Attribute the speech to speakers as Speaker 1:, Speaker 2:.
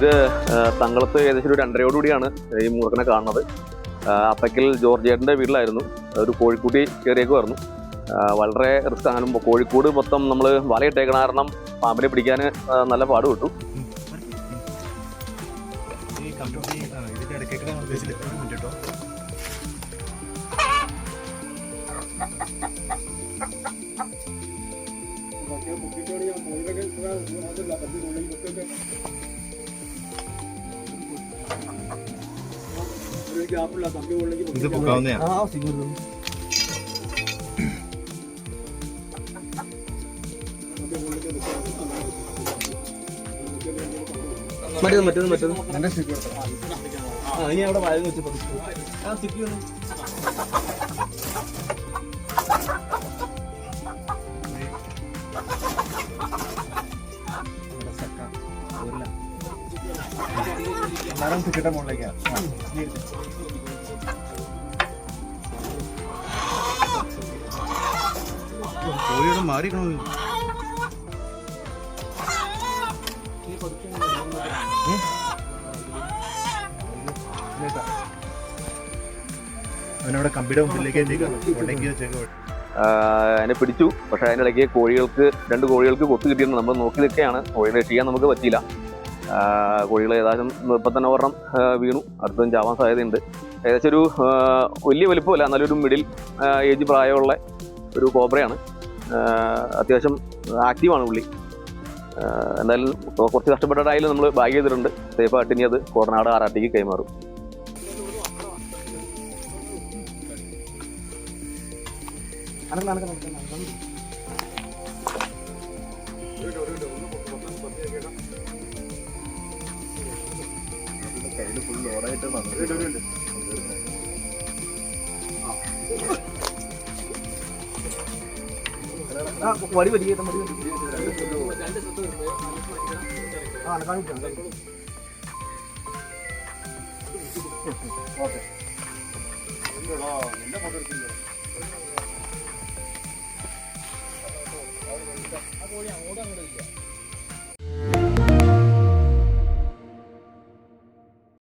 Speaker 1: ഇത് തങ്കളത്ത് ഏകദേശം ഒരു രണ്ടരയോടുകൂടിയാണ് ഈ മൂർഖനെ കാണുന്നത്. അപ്പയ്ക്കൽ ജോർജേട്ടന്റെ വീട്ടിലായിരുന്നു. ഒരു കോഴിക്കുട്ടി വരുന്നു വളരെ റിസ്ക് അങ്ങനെ കോഴിക്കോട് മൊത്തം നമ്മൾ വലയിട്ടേക്കണ കാരണം പാമ്പിനെ പിടിക്കാൻ നല്ല പാട് കിട്ടും.
Speaker 2: ഈ കമ്പനി ആ, ഇതിന്റെ ഇത് മറ്റേത്
Speaker 3: മറ്റേത് മറ്റേത്. മറ്റേത് ആ ഇനി അവിടെ വയൽ വെച്ച് പതിച്ചു ആ സ്റ്റിക്ക്
Speaker 2: എല്ലാരും ടിക്കറ്റ് മുകളിലേക്കാണ്. കോഴിയോട് മാറിക്കണോ? അവനവിടെ കമ്പിയുടെ മുമ്പിലേക്ക്
Speaker 1: അതിനെ പിടിച്ചു. പക്ഷെ അതിനിടയ്ക്ക് കോഴികൾക്ക് രണ്ട് കോഴികൾക്ക് കൊത്തു കിട്ടിയെന്ന് നമ്മൾ നോക്കി നിൽക്കുകയാണ് കോഴികളെ ചെയ്യാൻ നമുക്ക് പറ്റിയില്ല. കോഴികൾ ഏതായാലും ഇപ്പം തന്നെ ഒരെണ്ണം വീണു. അടുത്തും ചാവാൻ സാധ്യതയുണ്ട്. ഏകദേശം ഒരു വലിയ വലിപ്പമല്ല നല്ലൊരു മിഡിൽ ഏജ് പ്രായമുള്ള ഒരു കോബ്രയാണ്. അത്യാവശ്യം ആക്റ്റീവാണ് പുള്ളി. എന്തായാലും കുറച്ച് കഷ്ടപ്പെട്ടിട്ടായാലും നമ്മൾ ബാഗ് ചെയ്തിട്ടുണ്ട്. സേഫായിട്ട് ഇനി അത് കോടനാട് ആറാട്ടിക്ക് കൈമാറും.
Speaker 2: കയ്യിൽ ഫുൾ ലോഡായിട്ട് വന്നു
Speaker 3: ആ വടി വടി വരി ആ കാണിക്കാം
Speaker 2: ആ